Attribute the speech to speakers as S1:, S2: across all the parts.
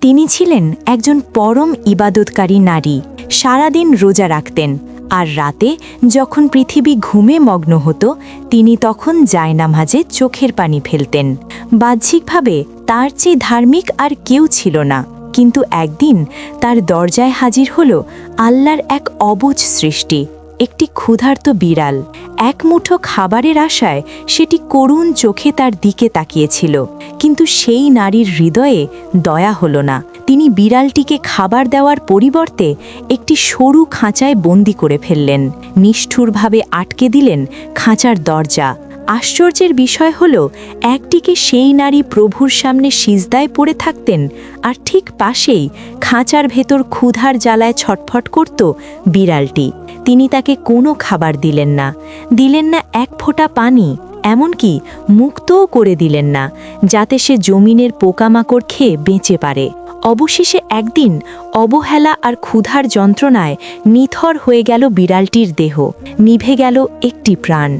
S1: তিনি ছিলেন একজন পরম ইবাদতকারী নারী, সারাদিন রোজা রাখতেন। আর রাতে যখন পৃথিবী ঘুমে মগ্ন হতো, তিনি তখন জায়নামাজে চোখের পানি ফেলতেন। বাহ্যিকভাবে তার চেয়ে ধার্মিক আর কেউ ছিল না। কিন্তু একদিন তার দরজায় হাজির হল আল্লাহর এক অবুজ সৃষ্টি, একটি ক্ষুধার্ত বিড়াল। এক মুঠো খাবারের আশায় সেটি করুণ চোখে তার দিকে তাকিয়েছিল। কিন্তু সেই নারীর হৃদয়ে দয়া হল না। তিনি বিড়ালটিকে খাবার দেওয়ার পরিবর্তে একটি সরু খাঁচায় বন্দি করে ফেললেন। নিষ্ঠুরভাবে আটকে দিলেন খাঁচার দরজা। আশ্চর্যের বিষয় হল একটিকে সেই নারী প্রভুর সামনে সিজদায় পড়ে থাকতেন, আর ঠিক পাশেই খাঁচার ভেতর ক্ষুধার জ্বালায় ছটফট করত বিড়ালটি। তিনি তাকে কোনো খাবার দিলেন না। দিলেন না এক ফোঁটা পানি, এমনকি মুক্তও করে দিলেন না, যাতে সে জমিনের পোকামাকড় খেয়ে বেঁচে পারে। অবশেষে একদিন অবহেলা আর ক্ষুধার যন্ত্রণায় নিথর হয়ে গেল বিড়ালটির দেহ। নিভে গেল একটি প্রাণ।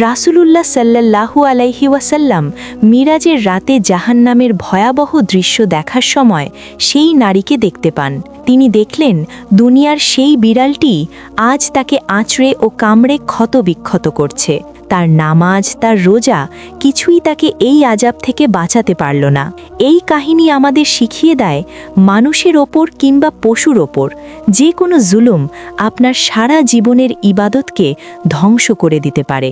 S1: রাসূলুল্লাহ সাল্লাহু আলাইহি ওয়াসাল্লাম মিরাজের রাতে জাহান্নামের ভয়াবহ দৃশ্য দেখার সময় সেই নারীকে দেখতে পান। তিনি দেখলেন, দুনিয়ার সেই বিড়ালটি আজ তাকে আঁচড়ে ও কামড়ে ক্ষত বিক্ষত করছে। তার নামাজ, তার রোজা কিছুই তাকে এই আজাব থেকে বাঁচাতে পারল না। এই কাহিনী আমাদের শিখিয়ে দেয় মানুষের ওপর কিংবা পশুর ওপর যে কোনো জুলুম আপনার সারা জীবনের ইবাদতকে ধ্বংস করে দিতে পারে।